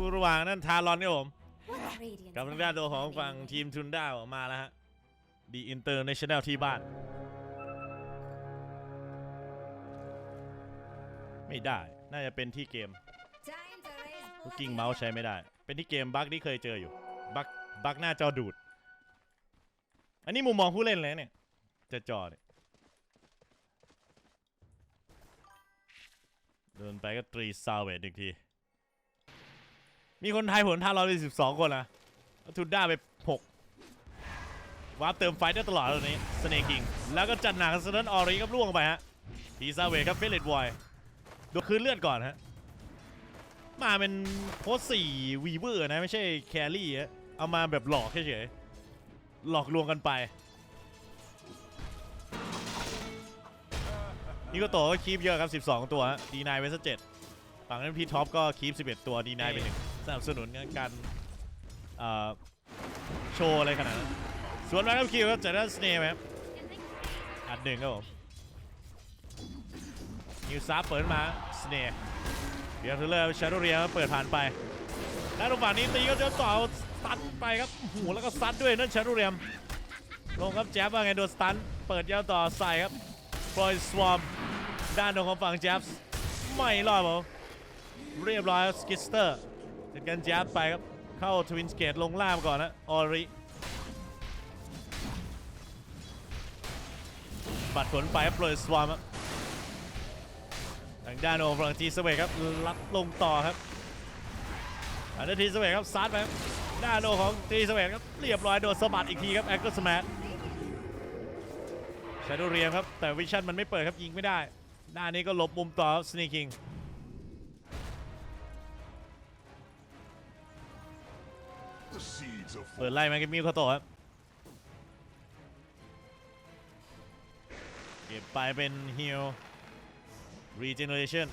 คู่ระหว่างนั่นทารอนครับผม What radiance กับทางด้านตัวของฝั่งทีมทุนด้าออกมาแล้วฮะดีอินเตอร์เนชั่นแนลที่บ้าน ไม่ได้น่าจะเป็นที่เกม Time to raise ลูกกิ้งเมาส์ใช้ไม่ได้ เป็นที่เกมบั๊กที่เคยเจออยู่บั๊กบั๊กหน้าจอดูด อันนี้มุมมองผู้เล่นเลยเนี่ย จะจอเนี่ยเดินไปก็ตรีซาวเวดอีกที มีคนไทยผลทาเรอนไปสิบสองคนนะทุนด้าไปหกวาร์ปเติมไฟได้ตลอดตอนนี้สเนกิงแล้วก็จัดหนักสนันออรีครับล่วงไปฮะทีซาเวครับเฟลเลตวอยดนคืนเลือดก่อนฮะมาเป็นโพสสี่วีเวอร์นะไม่ใช่แครี่อะเอามาแบบหลอกเฉยๆหลอกลวงกันไปนี่ก็โตก็คีบเยอะครับ 12 ตัวดีนายเวสเจ็ดฝั่งนั้นพี่ท็อปก็คีบ11 ตัวดีนายไปหนึ่ง นับสนุนการโชว์อะไรขนาดนั้นส่วนแรกครับคิวครับจากด้านสเนย์ครับอัดหนึ่งครับผมนิวซาเปิดมาสเนย์เบียร์เทเลอร์ชาโดเรียเปิดผ่านไปแล้วตรงฝั่งนี้ตีก็จะต่อตันไปครับหูแล้วก็ซัดด้วยนั่นชาโดเรียมลงครับแจ๊บว่าไงโดนสตันเปิดยาวต่อใส่ครับฟลอยสวอมด้านตรงของฝั่งแจ๊บไม่รอดผมเรียบร้อยสกิสเตอร์ เจัดการแจ๊บไปครับ เข้าทวินสเกตลงล่างก่อนนะออริบัดผลไปครับฟลอยสวอมครับทางด้านของฝั่งทีสเวกครับลัดลงต่อครับอันนี้ทีสเวกครับซัดไปครับด้านโนของทีสเวกครับเรียบร้อยโดนสะบัดอีกทีครับแอคเกอร์สแมทชาโดเรียมครับแต่วิชั่นมันไม่เปิดครับยิงไม่ได้ ด้านนี้ก็หลบมุมต่อสเนคิง เปิดไล่มาเก็บมิวเขาโตะครับเก็บไปเป็นฮิล regeneration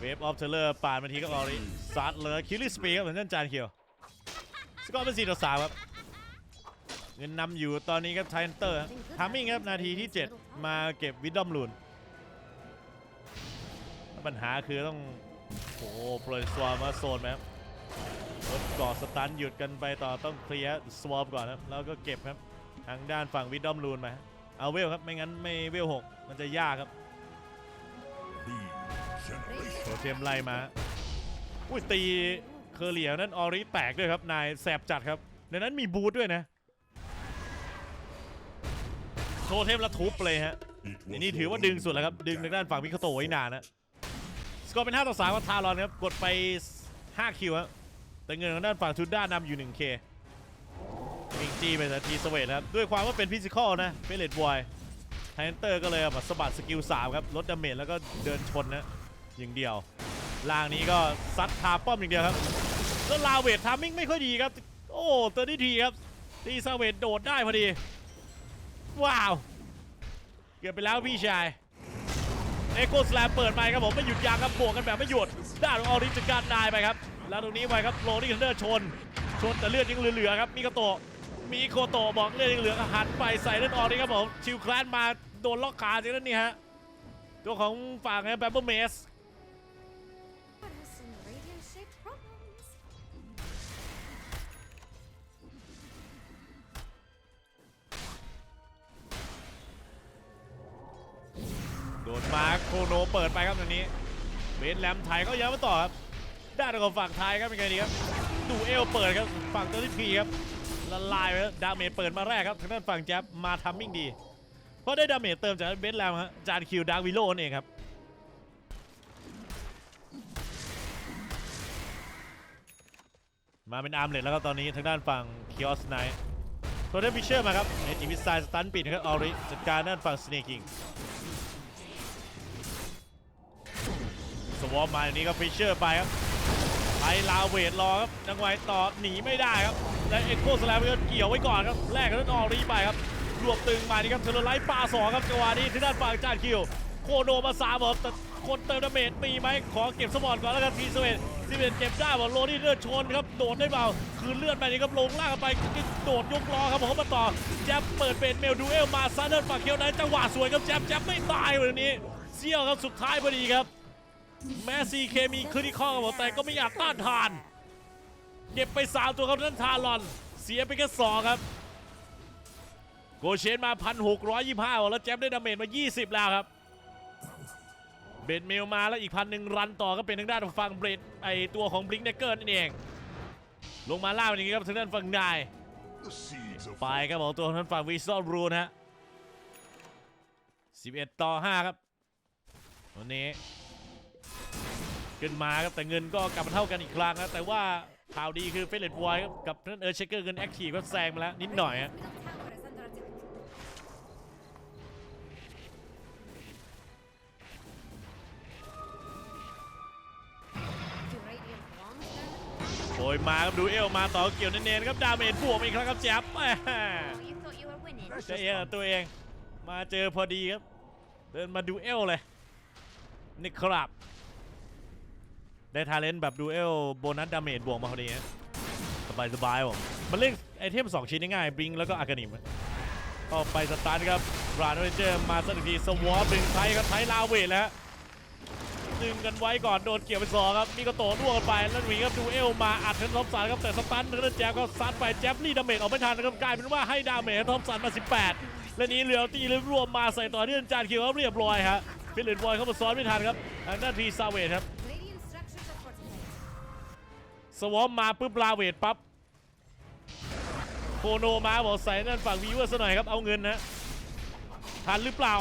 wave of terror ปาดมาทีก็ออริซัดเลยคิลลี่สปีครับเหมือนท่านจานเคียวสกอร์เป็น4ต่อ3ครับเงินนำอยู่ตอนนี้ครับไทนเตอร์ทามิ่งครับนาทีที่ 7 มาเก็บวิดดอมลูนปัญหาคือต้องโอ้โหโปรยสวามาโซนไหมครับ รถเกาะสตันหยุดกันไปต่อต้องเคลียร์สวอปก่อนครับแล้วก็เก็บครับทางด้านฝั่งวิดดอมลูนมาเอาเวลครับไม่งั้นไม่เวลหกมันจะยากครับโซเทมไล่มาอุ้ยตีเคอร์เลียนั้นออริแตกด้วยครับนายแสบจัดครับในนั้นมีบูทด้วยนะโทเทมและทุบเลยฮะ It อั was นนี้ถือว่าดึงสุดแล้วครับ ดึงทางด้านฝั่งมิคาโตไว้นานนะสกอร์เป็น 5 ต่อ3กับทารอนครับ กดไป 5 คิวครับ แต่เงินทางด้านฝั่งทุนด้านนำอยู่ 1K มิงจี้ไปแต่ทีสเวทครับ ด้วยความว่าเป็นฟิสิกอลนะเฟเลตบอยไฮนเตอร์ก็เลยแบบสะบัดสกิล 3 ครับ ลดดาเมจแล้วก็เดินชนนะอย่างเดียวล่างนี้ก็ซัดคาป้อมอย่างเดียวครับ แล้วลาเวททามมิ่งไม่ค่อยดีครับ โอ้เตอร์ดี้ทีครับตีซาเวทโดดได้พอดี ว้าว เกือบไปแล้วพี่ชายเอโกสแลมเปิดไปครับผมไม่หยุดยั้งครับบวกกันแบบไม่หยุดด้านของออริจัดการนายไปครับ แล้วตรงนี้ไปครับโรนี่คันเดอร์ชน ชนแต่เลือดยังเหลือๆครับมิโกโตะมิโคโตะบอกเลือดยังเหลือหันไปใส่เลือดออริครับผมชิวแคลนมาโดนล็อกขาจากนั้นนี่ฮะตัวของฝั่งแบมเบิลเมสโดนมาโคโนเปิดไปครับตรงนี้เบนแลมไทยก็ย้ำมาต่อครับ ด้านของฝั่งไทยครับเป็นไงดีครับดูเอลเปิดครับฝั่งตัวที่พีครับละลายไปแล้วดาเมจเปิดมาแรกครับทางด้านฝั่งแจ๊บมาทัมมิ่งดี เพราะได้ดาเมจเติมจากเบนแลมฮะจานคิวดาร์วิโลนั่นเองครับมาเป็นอาร์มเลดแล้วก็ตอนนี้ทางด้านฝั่งคิออสไนท์โทเทมพิเชอร์มาครับเอจิมิสไซสตันปิดครับออริจัดการด้านฝั่งสเนกิงสวอมมาอย่างนี้ก็ฟิชเชอร์ไปครับ ลาวเวทรอครับจังหวะต่อหนีไม่ได้ครับ และเอ็กโคสแลมก็เกี่ยวไว้ก่อนครับแลกกันออกรีไปครับรวบตึงมานี่ครับเทเลไลท์ปาสองครับจังหวะนี้ที่ด้านฝั่งจานคิว โคโนมาสามบอกแต่คนเติมดาเมจมีไหมขอเก็บสมอนก่อนแล้วกันทีสเวนทีสเวนเก็บได้บอกโรนี่เลือดชนครับโดดได้เปล่าคืนเลือดไปนี่ครับลงล่างไปโดดยกล้อครับผมมาต่อแจ๊บเปิดเป็นเมลดูเอลมาซาเดินฝั่งเคียวไนจังหวะสวยครับแจ๊บแจ๊บไม่ตายวันนี้เซี่ยวครับสุดท้ายพอดีครับ แม้ซีเคมีคริติคอกับผมแต่ก็ไม่อยากต้านทาน เก็บไปสามตัวครับนั่นทารอน เสียไปแค่สองครับ โกเชนมา 1,625 แล้วแจ๊บได้ดาเมจมา 20 แล้วครับ เบนเมลมาแล้วอีกพันหนึ่งรันต่อก็เป็นทางด้านฝั่งเบรดไอตัวของบลิงเนเกอร์นั่นเอง ลงมาล่าอย่างนี้ครับทางด้านฝั่งนายไปครับผมตัวทางด้านฝั่งวิซอลรูนะฮะ11 ต่อ 5 ครับวันนี้ ขึ้นมาครับแต่เงินก็กลับมาเท่ากันอีกครั้งนะแต่ว่าข่าวดีคือเฟลเลตไวครับกับนั่นเออเชคเกอร์เงินแอคทีฟก็แซงมาแล้วนิดหน่อยฮะ Middle tower is under attack. Do radiant bombs down? โอยมาครับดูเอลมาต่อเกี่ยวเน้นๆครับดาเมจบวกมาอีกครั้งครับแจ๊บแหม่ Oh, you thought you were winning? ใจเย็นกับตัวเองมาเจอพอดีครับ เดินมาดูเอลเลยนี่ครับ ได้ทาเลนต์แบบดูเอลโบนัสดาเมจบวกมาพอดีฮะสบายสบายผมมันเล่นไอเทม 2 ชิ้นง่ายบลิงแล้วก็อากานิมก็ไปสตาร์ทครับราดเรนเจอร์มาสักทีสวอปดึงไทยครับไทยลาเวทแล้วฮะดึงกันไว้ก่อนโดนเกี่ยวไปสองครับมีกระโตร่วงกันไปแล้วหนีครับดูเอลมาอัดเทนทอปสันครับแต่สตันเทนแจ๊บก็ซัดไปแจ๊บรีดดาเมจออกไม่ทันนะครับกลายเป็นว่าให้ดาเมจทอปสันมา 18 และนี้เหลือตีรวมมาใส่ต่อที่จานคิวครับเรียบร้อยฮะฟิลิปบอยเข้ามาซ้อนไม่ทันครับทางด้านทีซาเวทครับ สวอมมาปุ๊บลาเวทปั๊บโคโนมาบอกใส่นั่นฝั่งวีเวอร์ซะหน่อยครับเอาเงินนะทันหรือเปล่า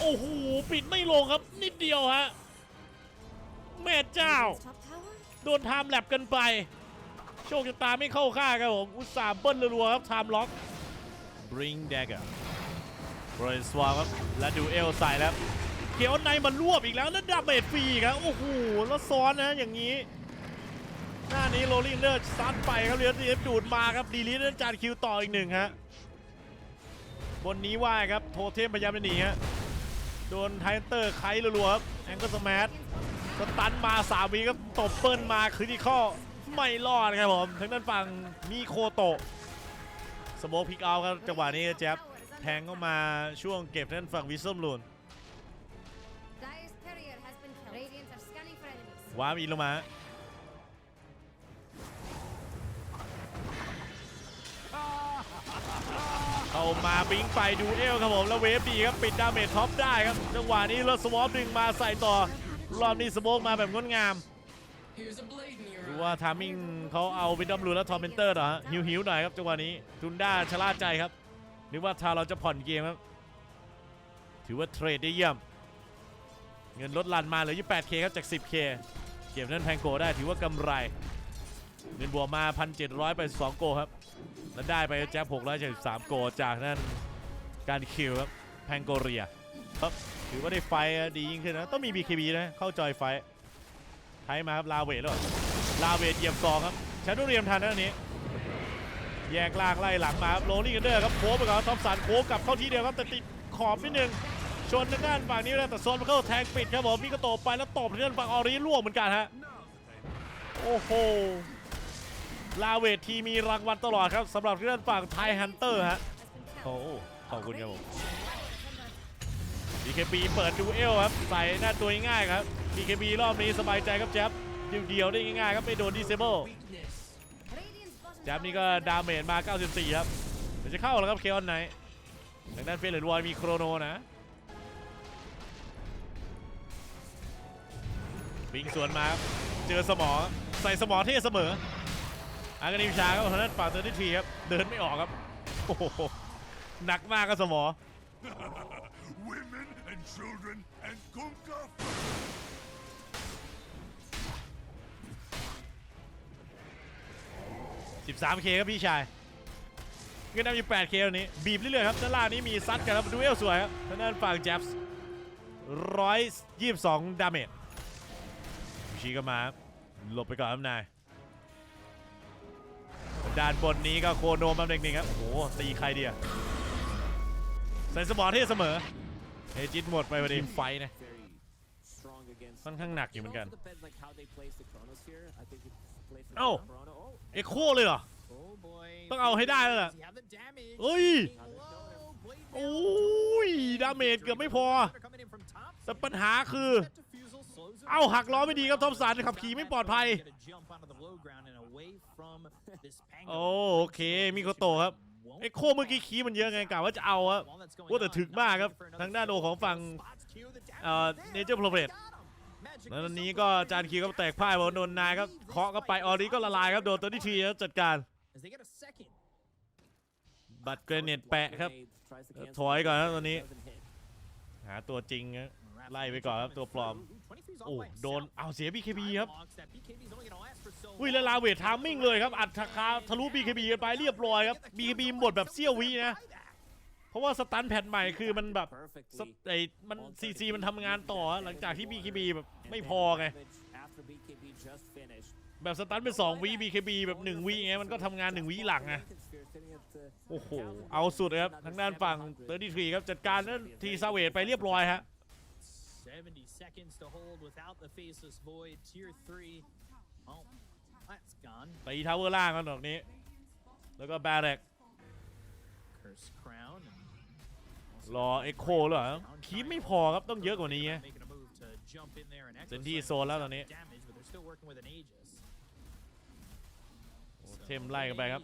โอ้โหปิดไม่ลงครับ นิดเดียวฮะแม่เจ้า Radiant's top tower? โดนไทม์แลบกันไป โชคชะตาไม่เข้าข้างครับผมอุตส่าห์เบิ้ลรัวๆครับไทม์ล็อก Bring Dagger โรยสวาครับและดูเอลใส่แล้วเขียวในมันรวบอีกแล้วแล้วดาเมจฟรีอีกครับโอ้โหแล้วซ้อนนะอย่างนี้ หน้านี้โรลลิงเดอร์ซัดไปครับเรือทีเอฟดูดมาครับดีลิทจานคิวต่ออีกหนึ่งฮะบนนี้ว่ายครับโทเทมพยายามจะหนีฮะโดนไทเตอร์ไครัวๆครับแองก็สมาร์ทสตันมาสามวีก็ตบเปิ้ลมาคริติคอลไม่รอดครับผมทางด้านฝั่งมีโคโตะสโมกพิกเอาครับจังหวะนี้แจ๊บแทงเข้ามาช่วงเก็บทางด้านฝั่งวิสซอมลูน Dire's courier has been killed. Radiant are scanning for enemies. ว้ามีลงมา เข้ามาบิงไปดูเอลครับผมแล้วเวฟดีครับปิดดาเมจท็อปได้ครับจังหวะนี้รถสวอปดึงมาใส่ต่อรอบนี้สโมกมาแบบงดงามดูว่าทามิงเขาเอาวิดดัมลูและทอมเมนเตอร์เหรอฮะหิวหิวๆหน่อยครับจังหวะนี้ทุนด้าชะล่าใจครับนึกว่าทาเราจะผ่อนเกมครับ ถือว่าเทรดได้เยี่ยม เงินลดลันมาเหลือ 28k ครับจาก 10k เก็บนั่นแพงโกได้ถือว่ากำไร เงินบวกมา 1,700ไป2โกครับ แล้วได้ไปแจ๊บ673 โกจากนั่นการคิวครับแพงโกเรียครับถือว่าได้ไฟดียิ่งขึ้นนะ ต้องมี BKB นะเข้าจอยไฟไทยมาครับลาเวทแล้วลาเวทเหยียบซองครับแชโดว์เรียมทันนะนี้ แยกลากไล่หลังมาครับโรลลิ่งกันเดอร์ครับโค้งไปก่อนทอปสันโค้งกลับเข้าที่เดียวครับแต่ติดขอบนิดนึงชนทางด้านฝั่งนี้แล้วแต่โซนมาเข้าแทงปิดครับผมมีกระโตบไปแล้วตบทางด้านฝั่งออริล่วงเหมือนกันฮะโอ้โห ลาเวททีมีรางวัลตลอดครับสำหรับทางด้านฝั่งไทยฮันเตอร์ฮะ Has been killed. โอ้ขอบคุณครับผม BKB เปิดดูเอลครับใส่หน้าตัวง่ายๆครับ BKB รอบนี้สบายใจครับแจ๊บเดียวๆได้ง่ายๆครับไม่โดนดิเซเบิล Weakness. Radiant's bottom แจ๊บ tower นี่ก็ดาเมจมา 94 ครับเดี๋ยวจะเข้าแล้วครับเคออนไนท์ทางด้านเฟรนด์วอยมีโครโนนะบิงสวนมาครับเจอสมอใส่สมอเท่เสมอ อากานิมชาครับทางด้านฝั่งเตอร์ที่ทีครับ เดินไม่ออกครับ โอ้โห หนักมากครับสมอ women and children and Kunka 13k ครับพี่ชายเงินนำอยู่ 8k วันนี้ บีบเรื่อยๆครับด้านล่างนี้มีซัดกันครับดูเอลสวยครับทางด้านฝั่งแจ็บส์122 ดาเมจชีก็มาครับหลบไปก่อนครับนาย ด้านบนนี้ก็โคโนมาเด็กหนึ่งครับ โอ้โห ตีใครดีอะใส่สมองที่เสมอเฮจิตหมดไปพอดีไฟนะ very strong against. ค่อนข้างหนักอยู่เหมือนกัน It also depends like how they place the Chronos here. I think it's placed Oh. Chrono. Oh, เอ็กโคเลยเหรอ oh boy. ต้องเอาให้ได้แล้วล่ะ Does he have the damage? เอ้ย Whoa, blade โอ้ down. ยดาเมจเกือบไม่พอ Coming in from top. แต่ปัญหาคือ That defusal slows him เอ้าหักล้อไม่ดีครับทอมสันขับขี่ไม่ปลอดภัย โอ้โอเคมิโคโตะครับไอ้โคเมื่อกี้ขี่มันเยอะไงกะว่าจะเอาอะว่าแต่ถึกมากครับทางด้านโอของฝั่งเอ่อเนเจอร์โปรเฟสแล้วตอนนี้ก็จานคิวก็แตกพ่ายบอลโดนนายครับเคาะก็ไปออริก็ละลายครับโดนตัวที่ทีครับจัดการ บัตรเกรเนตแปะครับ ถอยก่อนครับตอนนี้ หาตัวจริงครับ ไล่ไปก่อนครับตัวปลอม โอ้โดนเอาเสีย BKB ครับอุ้ยแล้วลาเวททามมิ่งเลยครับ อัดทะคาทะลุ BKB กันไปเรียบร้อยครับ BKB หมดแบบเสี้ยววินะ เพราะว่าสตันแพทใหม่คือมันแบบสตไอมันซีซีมันทำงานต่อหลังจากที่ BKB แบบไม่พอไงแบบสตันเป็น2วิ BKB แบบ1วิไงมันก็ทำงาน1วิหลังไงโอ้โห เอาสุดเลยครับทางด้านฝั่ง33ครับ จัดการนั้นทีซาเวทไปเรียบร้อยฮะ 70 seconds to hold without the faceless void. Tier 3. Oh, that's gone. ตีทาวเวอร์ล่างกันดอกนี้ แล้วก็แบร็ก Curse crown. And รอเอ็กโคหรอคีบไม่พอครับต้องเยอะกว่านี้ไง making a move to jump in there and เซน echo ที่ slam โซนแล้วตอนนี้ damage, but they're still working with an Aegis. โอ้เทมไล่กันไปครับ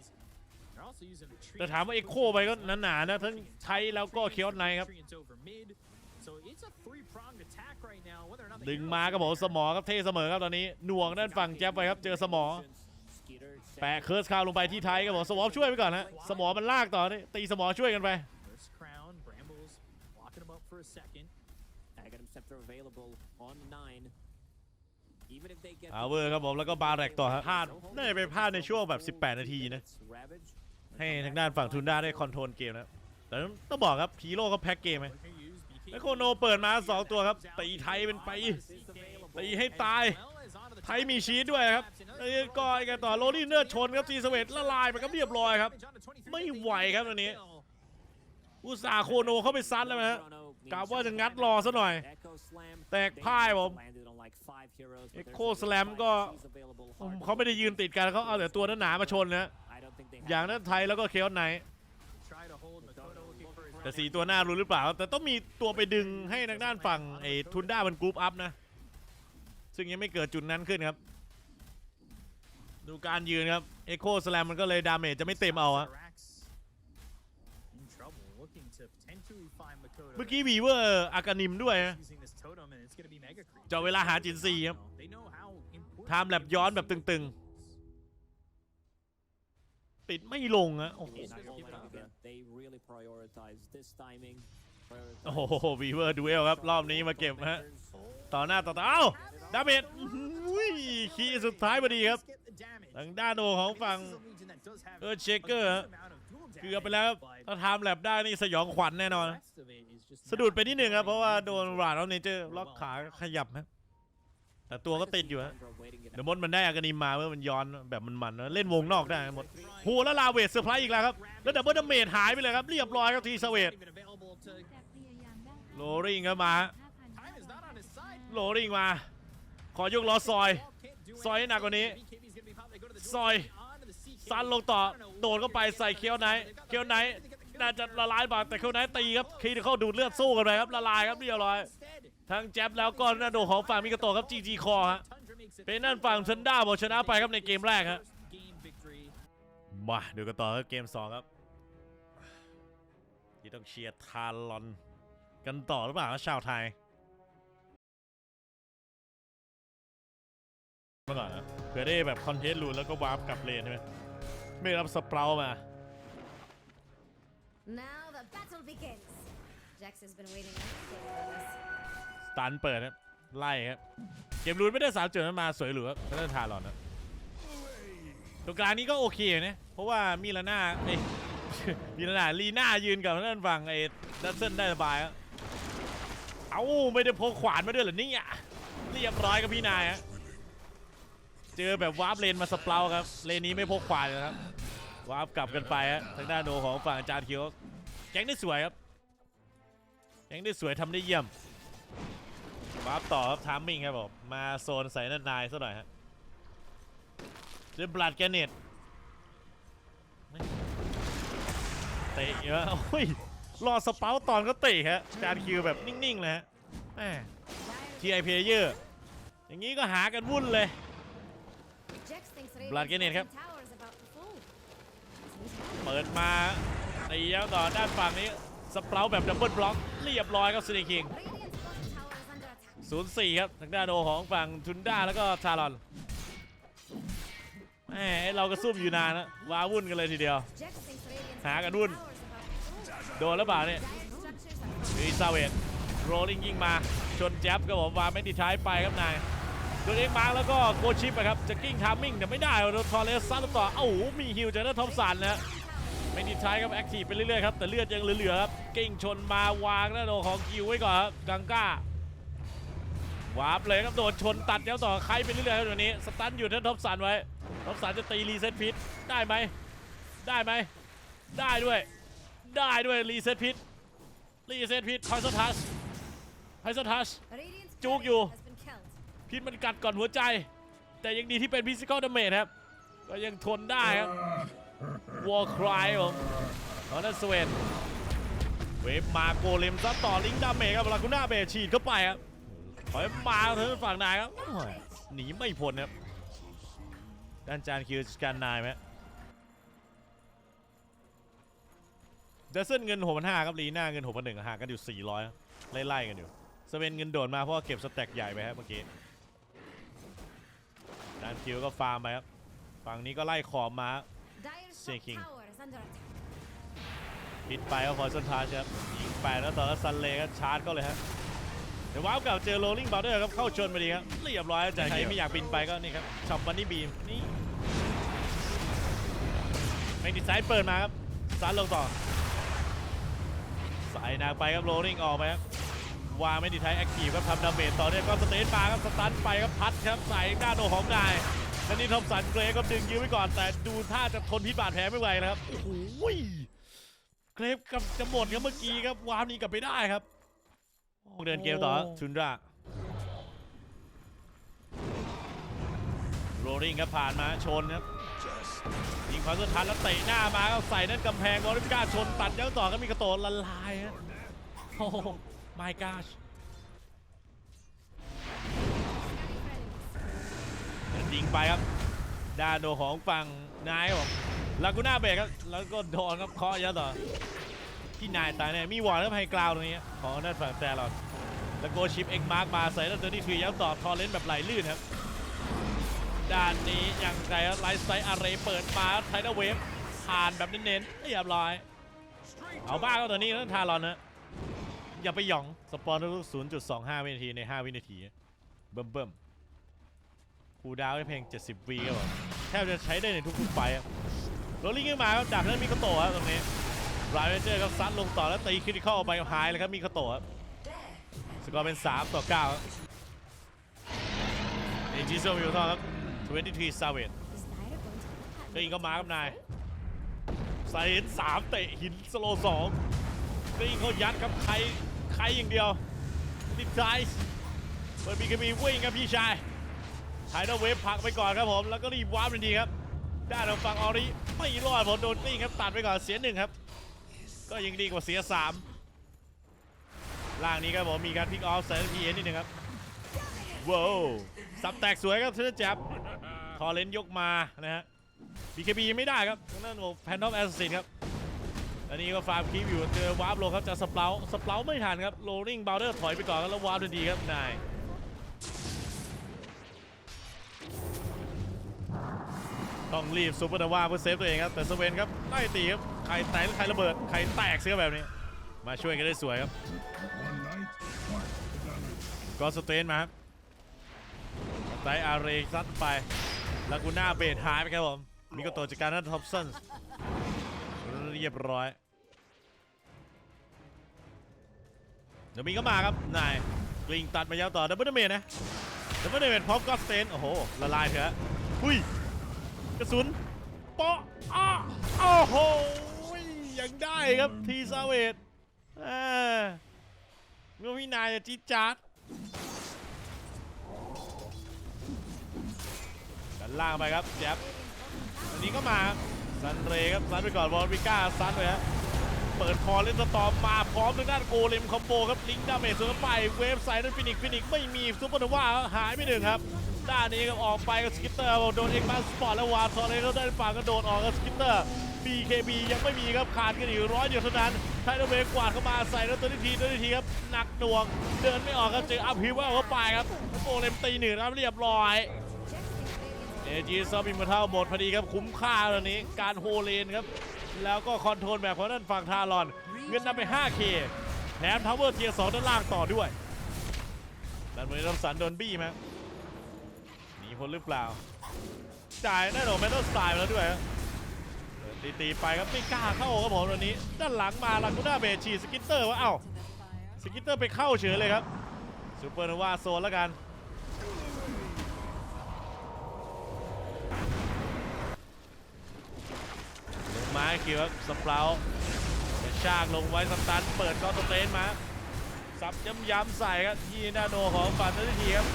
They're also using the tree แต่ถามว่าเอ็กโคไปก็หนาๆนะทั้งใช้แล้วก็เคียวไนครับ Treants over mid. So it's a three-pronged attack right now. Whether or not the ดึง heroes มาก็บอกว่าสมอครับเทเสมอครับตอนนี้หน่วงด้านฝั่งแจ๊บไปครับเจอสมอแปะเคิร์สคาวลงไปที่ไทยก็บอกสมอช่วยไปก่อนฮะสมอมันลากต่อนี่ตีสมอช่วยกันไป Curse crown. Brambles locking him up for a second. Aghanim Scepter available on nine. Even if they get อาเวอร์ครับผมแล้วก็บาแรกต่อฮะพลาดน่าจะไปพลาดในช่วงแบบ 18 นาทีนะ Ravage. ให้ทางด้านฝั่งทุนด้าได้คอนโทรลเกมนะแต่ต้องบอกครับฮีโร่เขาแพ็กเกมไหม Looking to use BKB. แล้วโคโนเปิดมา 2 ตัวครับ ตีไทยเป็นไป ตีให้ตาย ไทยมีชีสด้วยครับไอ้ก้อยกันต่อโรลี่เนื้อชนครับทีสเวตละลายไปครับเรียบร้อยครับ ไม่ไหวครับอันนี้ อุตส่าห์โคโนเข้าไปซัดแล้วนะฮะกะว่าจะงัดรอซะหน่อย แตกพ่ายผม Landed on like five heroes, but Echo there's Slam five ก็เขาไม่ได้ยืนติดกันเขาเอาแต่ตัวหนาๆมาชนนะอย่างนั้นไทยแล้วก็เคอไน แต่สีตัวหน้ารู้หรือเปล่า แต่ต้องมีตัวไปดึงให้ทางด้านฝั่งไอ้ทุนด้ามันกรุ๊ปอัพนะ ซึ่งยังไม่เกิดจุดนั้นขึ้นครับ ดูการยืนครับเอ็กโคสแลมมันก็เลยดาเมจจะไม่เต็มเอาอะเมื่อกี้วีเวอร์อากานิมด้วยจะเวลาหาจินซีครับไทม์แลบย้อนแบบตึงๆ ติดไม่ลงอะโอ้โห โอ้โหวีเวอร์ดูเอลครับ รอบนี้มาเก็บฮะ ต่อหน้าต่อตาเอ้าดาเมจอุ้ยคีย์สุดท้ายพอดีครับ Let's get the damage. ทางด้านโดของฝั่ง This is a legion that does have เออเชคเกอร์ a ฮะ good amount of dual เกือบไป damage, แล้วครับ but ถ้าไทม์แลบได้นี่สยองขวัญแน่นอน the rest of it is just สะดุด not ไปนิดนึงครับ เพราะว่าโดน going ราดแล้วเนเจอร์ล็อกขาขยับฮะ แต่ตัวก็ติดอยู่ฮะ Waiting it เดี๋ยวมดมันได้อากานิมมาเมื่อมันย้อนแบบมันๆนะเล่นวงนอกได้หมดโหแล้วลาเวทเซอร์ไพรส์อีกแล้วครับ แล้วดับเบิลดาเมจหายไปเลยครับ เรียบร้อยครับทีสเวท Not even available to โรลิงครับมาฮะ time is not on his side. โรลิงมา ขอยกล้อซอย Can't do ซอยให้หนักกว่านี้ anything. BKB is gonna be popped. They go to the door, ซอย onto the CK. ซันลงต่อ โดดเข้าไปใส่เคียวไนท์เคียวไนท์น่าจะละลายบาดแต่เคียวไนท์ตีครับคีที่เขาดูดเลือดสู้กันไปครับละลายครับเรียบร้อย Instead, ทั้งแจ็บแล้วก็นาโดของฝั่งมิกาโตะครับจีจีคอฮะเป็นนั่นฝั่งชันด้าบอกชนะไปครับในเกมแรกฮะมาเดี๋ยวกันต่อครับเกม 2 ครับที่ต้องเชียร์ทารอนกันต่อหรือเปล่าครับชาวไทยเมื่อก่อนนะเผื่อได้แบบคอนเทนต์รูนแล้วก็วาร์ปกลับเลนใช่ไหมไม่รับสเปรามา Now the battle begins. Jax has been waiting on this. ตันเปิดครับ ไล่ครับ เกมรูนไม่ได้สามจุดนั้นมาสวยหรูครับแล้วทารอนนะตรงกลางนี้ก็โอเคนะเพราะว่ามีลาน่าเอ้ยมีลาน่าลีน่ายืนกับนั่นฝั่งไอ้ดัซเซนได้สบายครับเอ้าไม่ได้พกขวานมาด้วยเหรอเนี่ยเรียบร้อยกับพี่นายฮะเจอแบบวาร์ปเลนมาสเปราครับ เลนนี้ไม่พกขวานเลยครับวาร์ปกลับกันไปฮะทางด้านโดของฝั่งอาจารย์เคียวแก๊งได้สวยครับแก๊งได้สวยทำได้เยี่ยม วาร์ปต่อครับทามมิ่งครับผมมาโซนใส่นันนายซะหน่อยฮะเรือบลัดแกเน็ตเตะเยอะโอ้ยรอสเปาตอนก็เตะฮะจานคิวแบบนิ่งๆเลยฮะแหมทีไอเพเยอร์อย่างนี้ก็หากันวุ่นเลย Jex thinks Blood Radiant's Guinea ครับ เปิดมาตีแล้วต่อด้านฝั่งนี้ สเปาแบบดับเบิลบล็อกเรียบร้อยครับซินิคิง ศูนย์สี่ครับทางด้านโดของฝั่งทุนด้าแล้วก็ทารอนแหมเราก็ซุ่มอยู่นานนะว้าวุ่นกันเลยทีเดียว หากันวุ่น โดนแล้วเปล่าเนี่ยมีซาเวตโรลลิงยิงมา ชนแจ๊บก็ผมวางไม่ดีท้ายไปครับนายโดนเอ็กมาร์กแล้วก็โกชิปอะครับจะกิ้งทามมิ่งแต่ไม่ได้โดนทอร์เรสซัดต่อเอ้ามีฮิวจากด้านทอปสันนะไม่ดีท้ายครับแอคทีฟไปเรื่อยๆครับแต่เลือดยังเหลือๆครับกิ้งชนมาวางหน้าโดนของคิวไว้ก่อนครับกังก้า วาร์ปเลยครับโดนชนตัดแล้วต่อใครไปเรื่อยๆครับตัวนี้สตันอยู่ท่านท็อปสันไว้ท็อปสันจะตีรีเซ็ตพิษได้ไหมได้ไหมได้ด้วย ได้ด้วยรีเซ็ตพิษรีเซ็ตพิษพอยซ์ทัชพอยซ์ทัช Radiant's Chúc turret vô. has been killed. พิษมันกัดก่อนหัวใจ แต่ยังดีที่เป็นพิซิคอลดาเมจครับ ก็ยังทนได้ครับวอลครายผมเอานั่นสเวนเวฟมาโกเลมซัดต่อลิงดาเมจครับลากุน่าเบรฉีดเข้าไปครับ ถอยมาเธอฝั่งนายครับหนีไม่พ้นครับด้านจานคิวจัดการนายไหมเดซเซนเงินหกพันห้าครับลีน่าเงินหกพันหนึ่งห่างกันอยู่400ไล่ๆกันอยู่สเวนเงินโดดมาเพราะเก็บสแต็กใหญ่ไปครับเมื่อกี้ด้านคิวก็ฟาร์มไปครับฝั่งนี้ก็ไล่ขอบมา Dire's top Shaking. tower is under attack. ปิดไปก็พอสันทาชครับยิงไปแล้วตอนนั้นซันเลก็ชาร์จก็เลยฮะ เดี๋ยวว้าวกับเจอโรลลิงบอลเดอร์ครับเข้าชนไปดีครับเรียบร้อยจากใครไม่อยากบินไปก็นี่ครับช็อปวันนี่บีมนี่ไม่ดีไซน์เปิดมาครับซันลงต่อสายหนักไปครับโรลลิงออกไปครับวางไม่ดีไทยแอคทีฟครับทำดาเมจต่อเนื่องก็สเตนมาครับสตันไปครับพัดครับใส่ด้านโดของนายแล้วนี่ทอมสันเกรย์ก็ดึงยื้อไว้ก่อน แต่ดูท่าจะทนพิษบาดแผลไม่ไหวแล้วครับโอ้โหเกรฟกับจะหมดครับเมื่อกี้ครับวาร์ปหนี้กลับไปได้ครับ เดินเกมต่อชุนดราโรลลิงครับผ่านมาชนครับ Just ยิงความสุดทันแล้วเตะหน้ามาก็ใส่นั่นกำแพงบอลไม่กล้าชนตัดยังต่อก็มีกระโตนละลายฮะโอ้โห my gosh Scanning for enemies. ยิงไปครับด้านโดของฝั่งนายครับผมลากูน่าเบรกครับแล้วก็โดนครับเคาะเยอะต่อ ที่นายตายเนี่ยมีวอร์ดครับไฮกราวตรงนี้ของด้านฝั่งแต่เราแล้วโกชิปเอ็กมาร์กมาใส่แล้วเจอที่ทีย้ำต่อทอร์เลนแบบไหลลื่นครับ ด้านนี้ยังไงครับไลฟ์สไตล์อาร์เรย์เปิดมาไทเดอร์เวฟผ่านแบบเน้นๆเรียบร้อย เอาบ้าก็ตัวนี้นั่นทารอนนะอย่าไปหยอง สปอนทุก0.25 วินาทีใน 5 วินาที เบิ่มเบิ่มคูดาวน์ให้เพลง70วีครับแทบจะใช้ได้ในทุกๆไฟครับโรลลิ่งขึ้นมาครับจากนั้นมีกระโตะครับตรงนี้ ไรเวเจอร์ครับซัดลงต่อแล้วตีคริติคอลไปหายเลยครับมีกระโตะครับสกอร์เป็น 3 ต่อ9ครับเอจิโซมิวทอครับ23ซาเวตก็ยิงก็มาครับนายใส่หินสามเตะหินสโลสองก็ยิงเขายัดครับใครใครอย่างเดียวติดใจเปิดบีกบีวิ่งครับพี่ชายไทเดอเวฟผักไปก่อนครับผมแล้วก็รีบวาร์ปทันทีครับด้านทางฝั่งออริไม่รอดผมโดนติ้งครับตัดไปก่อนเสียหนึ่งครับ ก็ยังดีกว่าเสียสามล่างนี้ครับผมมีการพิกออฟใส่ทีเอ็นนิดนึงครับว้าวสับแตกสวยครับเทอร์จับทอเรนยกมานะฮะ BKB ยังไม่ได้ครับทางด้านของแพนทอมแอสซินครับอันนี้ก็ฟาร์มคีปอยู่เจอวาร์ปลงครับจะสเปราสเปราไม่ทันครับโรลลิงบาวเดอร์ถอยไปก่อนแล้ววาร์ปทันทีครับนายต้องรีบซูเปอร์นาวาเพื่อเซฟตัวเองครับแต่สเวนครับไล่ตีครับ ใครแตกหรือใครระเบิดใครแตกเสียแบบนี้ มาช่วยกันได้สวยครับก็สเตนมาครับไตอาเรซัดไปลากูน่าเบดหายไปครับผมมีก็ตัวจัดการนัทท็อปสันเรียบร้อยเดี๋ยวมีก็มาครับนายกลิงตัดมายาวต่อดับเบิลเมนนะดับเบิลเมนพร้อมก็สเตนโอ้โหละลายเถอะหุยกระสุนปะอ้าโอ้โห ยังได้ครับทีซาเวตอ่าเมื่อพี่นายจะจี๊ดจ๊าดกันล่างไปครับแจ๊บอันนี้ก็มาครับซันเรย์ครับซันไปก่อนวอลวิก้าซันไปฮะเปิดคอเล่นสตอมมาพร้อมทางด้านโกเลมคอมโบครับลิงก์ดาเมจสวนไปเวฟไซด์นั้นฟินิกฟินิกไม่มีซุปเปอร์โนวาหายไปหนึ่งครับด้านนี้ก็ออกไปกับสกิตเตอร์โดนเอ็กซ์มาสปอร์ตแล้ววาทอร์เรเขาได้ฝั่งกระโดดออกกับสกิตเตอร์ BKB ยังไม่มีครับขาดกันอีกร้อยเดียวเท่านั้นไทเดอร์เวกวาดเข้ามาใส่แล้วตัวทีตัวทีครับหนักหน่วง เดินไม่ออกครับเจออัพฮิวเวลเข้าไปครับโกเลมตีหนึ่งครับเรียบร้อยเอจีซอมบิมาเท่าหมดพอดีครับคุ้มค่าตอนนี้การโฮเลนครับแล้วก็คอนโทรลแบบของด้านฝั่งทารอน เงินนำไป 5K แถมทาวเวอร์เทียร์2ด้านล่างต่อด้วยด้านบนรับสันโดนบี้ไหมหนีพ้นหรือเปล่า จ่ายได้ดอแมตต์สไตล์แล้วด้วย ฮะเดินตีไปครับไม่กล้าเข้าครับผมตอนนี้ ด้านหลังมาลังกุน่าเบชีสกิตเตอร์ว่าเอ้าสกิตเตอร์ไปเข้าเฉยเลยครับซูเปอร์โนวาโซนแล้วกันลงมาให้คิวครับสเปรากระชากลงไว้สตันเปิดเข้าสเตนมาสับย้ำๆใส่ครับยีนาโนของฝั่งนัทีครับ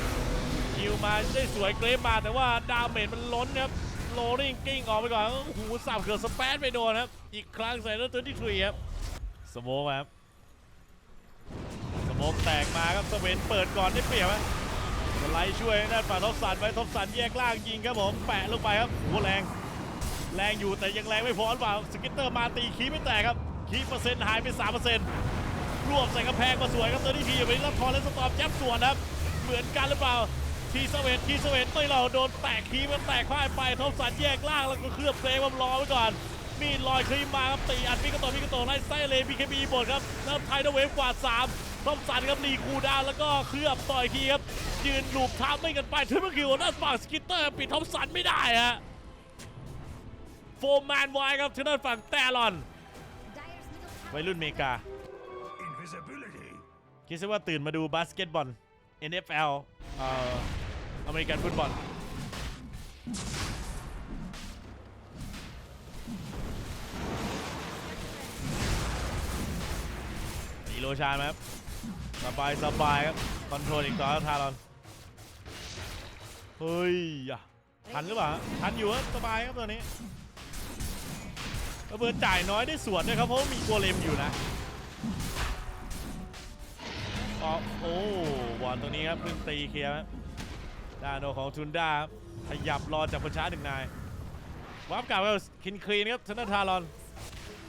คิวมาได้สวยเกรฟมาแต่ว่าดาเมจมันล้นครับ โลลิ่งกิ้งออกไปก่อนโอ้โหสับเกือบสเปซไปโดนครับ อีกครั้งใส่แล้วตัวที่ทรีครับ สโมกครับ สโมกแตกมาครับสเวนเปิดก่อนได้เปรียบครับไลด์ช่วยด้านฝั่งท็อปสันไว้ท็อปสันแยกล่างยิงครับผม แปะลงไปครับโอ้โหแรง แรงอยู่แต่ยังแรงไม่พอหรือเปล่า สกิตเตอร์มาตีคีไม่แตกครับ คีเปอร์เซ็นต์หายไป3%เปอร์เซ็นต์รวบใส่กระแพงมาสวยครับเตอร์ที่ทีอยู่ไปรับทอนและสตอมยับส่วนครับ เหมือนกันหรือเปล่า ทีสเวนทีสเวนไม่เราโดนแตกคีมันแตกพ่ายไปทอมสันแยกล่างแล้วก็เคลือบเซฟมันรอไว้ก่อนมีดลอยครีมมาครับตีอัดมิกโตมิกโตไล่ไส้เลยพีเคบีบดครับแล้วไทเดอร์เวฟกวาด3ทอมสันครับรีคูลดาวน์แล้วก็เคลือบต่อยคีครับยืนหลูบท้าไม่กันไปทึบคิวด้านฝั่งสกิตเตอร์ปิดทอมสันไม่ได้ฮะโฟร์แมนไว้ครับทางด้านฝั่งแตลอน Dyer's middle tower วัยรุ่นอเมริกา Invisibility. คิดซะว่าตื่นมาดูบาสเกตบอล NFL เอ่ออเมริกันฟุตบอลมีโลชานไหมครับ สบายสบายครับ คอนโทรลอีกต่อครับทารอน เฮ้ยอะทันหรือเปล่า ทันอยู่ครับสบายครับตัวนี้ระเบิดจ่ายน้อยได้สวนด้วยครับ เพราะว่ามีโกเลมอยู่นะ อ๋อโอ้บอลตัวนี้ครับพิ่งตีเคลียร์ดานโนของทุนด้าขยับรอจากคนช้าหนึ่งนายวับกลับกับคินคลีนครับชนะทารอน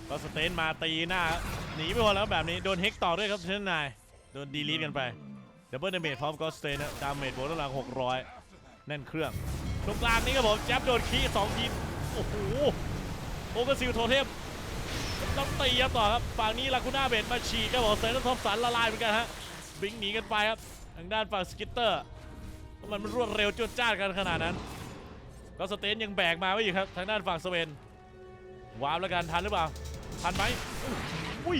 ก็สเตนมาตีหน้าหนีไปหมดแล้วแบบนี้โดนเฮกต่อด้วยครับชนะนายโดนดีลีทกันไปดับเบิลเดเมจพร้อมก็สเตนนะดาเมจบวกกำลัง600 แน่นเครื่องตรงกลางนี้ครับผมแจ๊บโดนคีสองทีโอ้โหโอกาซิลโทเทมต้องตีครับต่อครับฝั่งนี้ลาคูน่าเบดมาฉีกครับผมเซนต์ท็อปสันละลายเหมือนกันฮะ บิงหนีกันไปครับทางด้านฝั่งสกิตเตอร์ทำไมมันรวดเร็วจดจ้านกันขนาดนั้น ก็สเตนยังแบกมาไว้อยู่ครับ ทางด้านฝั่งสเวนวาร์ปแล้วกันทันหรือเปล่า ทันไหมอุ้ย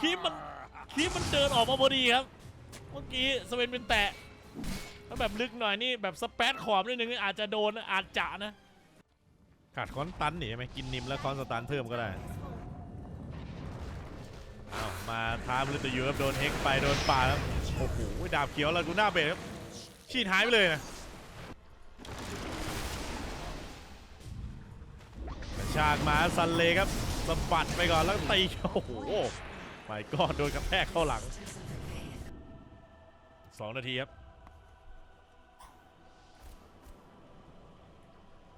คีมมันคีมมันเดินออกมาพอดีครับ เมื่อกี้สเวนเป็นแตะถ้าแบบลึกหน่อยนี่แบบสเปซขอบนิดนึงอาจจะโดนอาจจะนะขาดคอนตันหนิไหมกินนิมแล้วคอนสตันเพิ่มก็ได้ อ้าวมาท้าบลิตยูครับโดนเฮกไปโดนป่าครับโอ้โหดาบเขียวล้วกูหน้าเบรครับชีดหายไปเลยนะกระชากมาซันเลครับสะบัดไปก่อนแล้วตีโอ้โหไม่ก็โดนกระแทกเข้าหลังสองนาทีครับ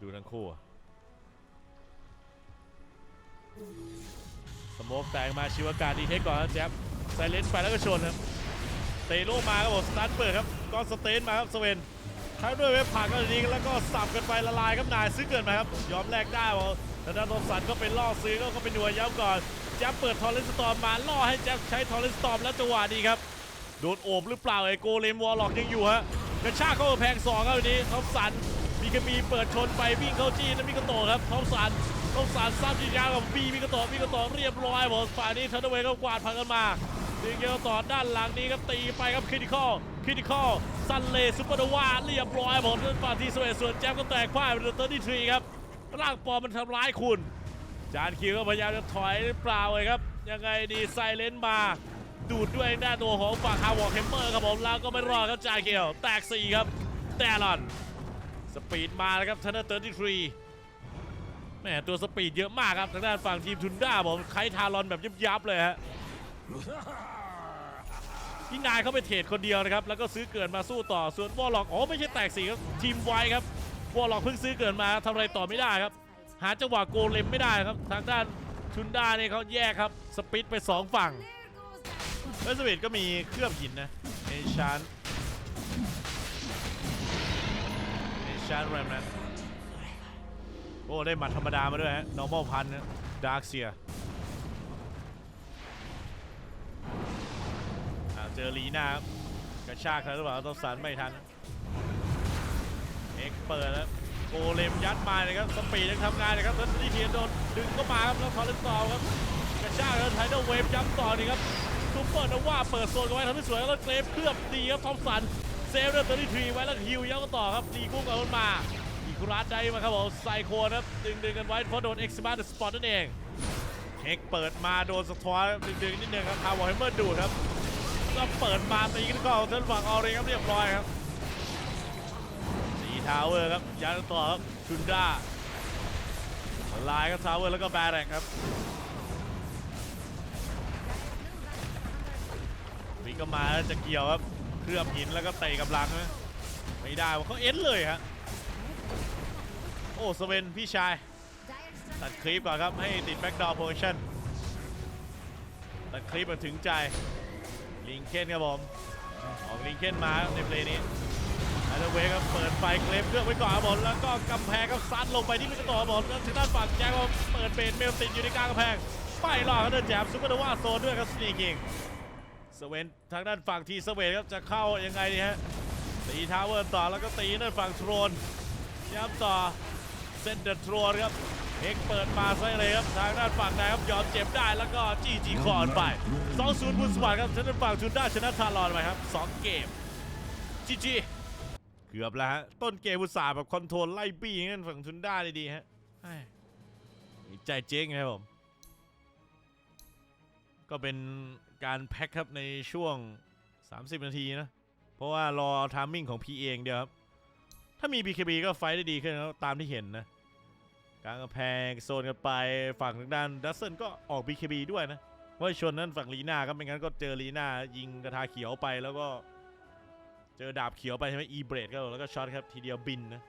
ดูทั้งคู่ โมกแตกมาชิวากาดีเทคก่อนครับแจ๊บไซเลนไปแล้วก็ชนครับเตโลมาครับผมสตาร์ทเปิดครับก็สเตนมาครับสเวนท้าด้วยเว็บผ่านก็ดีแล้วก็สับกันไปละลายครับนายซื้อเกินไปครับยอมแลกได้บอกแต่ด้านโทสันก็เป็นล่อซื้อก็เป็นหน่วยย้ำก่อนแจ๊บเปิดทอร์เรนสตอมมาล่อให้แจ๊บใช้ทอร์เรนสตอมแล้วจังหวะดีครับโดนโอบหรือเปล่าไอโกเลมวอลล็อกยังอยู่ฮะกระชากเข้าแพงสองครับวันนี้ท็อปสันมีกระมีเปิดชนไปวิ่งเข้าจี้นะมิกาโตครับท็อปสัน ท็อปสันซ้ำยิงยาวกับบีมิกาโตะมิกาโตะเรียบร้อยหมดฝ่ายนี้เทอร์เวย์ก็กวาดพังกันมาดึงเกลต่อด้านหลังนี้ครับตีไปครับคริติคอลคริติคอลซันเลซุปเปอร์โนวาเรียบร้อยหมดด้านฝั่งที่สเวตส่วนแจ๊บก็แตกพ่ายไปเตอร์ที่ทรีครับร่างปอมมันทำร้ายคุณ จานคิวก็พยายามจะถอยเปล่าเลยครับ ยังไงดีไซเลนมาดูดด้วยหน้าตัวของฝั่งฮาวอร์เคมเปอร์ครับผมแล้วก็ไม่รอดครับจานคิวแตก4ครับแต่ลอนสปีดมาแล้วครับทันเตอร์ที่ทรี แหมตัวสปีดเยอะมากครับทางด้านฝั่งทีมทุนด้าผมไคทารอนแบบยับๆเลยฮะพี่นายเขาไปเทรดคนเดียวนะครับแล้วก็ซื้อเกิดมาสู้ต่อส่วนวอลล็อกอ๋อไม่ใช่แตกสีครับทีมไวครับวอลล็อกเพิ่งซื้อเกิดมาทำอะไรต่อไม่ได้ครับ หาจังหวะโกเลมไม่ได้ครับ ทางด้านทุนด้าเนี่ยเขาแยกครับสปิดไป 2 ฝั่งเวสเวดก็มีเคลือบหินนะเอชานเอชานแรมนะ อ้ได้หมัดธรรมดามาด้วยฮะ normal พันนะดาร์คเซียเจอลีน่าครับกระชากทันหรือเปล่าต้องสารไม่ทันเอ็กเปิดแล้วโกเลมยัดมาเลยครับสปีดยังทำงานเลยครับแล้วดีเทียนโดนดึงเข้ามาครับแล้วทอร์เรนต่อครับกระชากแล้วไทเดอร์เวฟย้ำต่อนี่ครับซูเปอร์นว่าเปิดโซนกันไว้ทำให้สวยแล้วเกรฟเคลือบดีครับทอมสันเซฟเดอร์ตัวที่ทรีไว้แล้วฮิวย้ำกันต่อครับดีกุ้งเอาขึ้นมา กราดได้มาครับผมไซโคนครับดึงดึงกันไว้เพราะโดนเอ็กซ์มาเดอะสปอตนั่นเองเฮกเปิดมาโดนสะท้อนดึงดึงนิดนึงครับทาวอร์เฮมเมอร์ดูดครับก็เปิดมาตีกันก่อนทางฝั่งออเรนครับเรียบร้อยครับสีทาวเวอร์ครับยันต่อครับชุนด้าลายครับทาวเวอร์แล้วก็แบร์แรกครับวิ่งก็มาแล้วจะเกี่ยวครับเคลือบหินแล้วก็เตะกำลังนะไม่ได้ว่าเขาเอ็นเลยฮะโอ้สเวนพี่ชาย ตัดคลิปก่อนครับให้ติดแบ็กดอร์โพชั่นตัดคลิปมาถึงใจ ลิงเคนครับผมออกลิงเคนมาในเพลย์นี้ไอเดเวครับเปิดไฟเคลฟเครื่องไว้ก่อนครับผมแล้วก็กำแพงก็ซัดลงไปที่มิกโตะครับผมแล้วทางด้านฝั่งแจ็คครับเปิดเบนเมลติดอยู่ในกลางกำแพงไม่รอดครับเดินแจมซุปเปอร์โนวาโซนด้วยครับสนีกิงสเวนทางด้านฝั่งทีสเวนครับจะเข้ายังไงดีฮะตีทาวเวอร์ต่อแล้วก็ตีด้านฝั่งโทรนย้ำต่อ เส้นเดอะโทรนครับเฮกเปิดมาใส่เลยครับทางด้านฝั่งไหนครับยอมเจ็บได้แล้วก็จี้จีคอนไป 2-0บุญสวัสดิ์ครับทางด้านฝั่งทุนด้าชนะทารอนไปครับ 2 เกมจีจีเกือบแล้วฮะต้นเกมอุตสาห์แบบคอนโทรลไล่บี้งั้นฝั่งทุนด้าด้ดีฮะใจเจ๊งครับผม ก็เป็นการแพ็คครับในช่วง 30 นาทีนะ เพราะว่ารอทามมิ่งของ P เองเดียวครับ ถ้ามี BKB ก็ไฟได้ดีขึ้นแล้วตามที่เห็นนะกลางกำแพงโซนกันไปฝั่งทางด้านดัซเซนก็ออก BKB ด้วยนะว่าชนนั้นฝั่งลีน่าก็ไม่งั้นก็เจอลีน่ายิงกระทาเขียวไปแล้วก็ เจอดาบเขียวไปใช่ไหมอีเบรดก็แล้วก็ช็อตครับทีเดียวบินนะ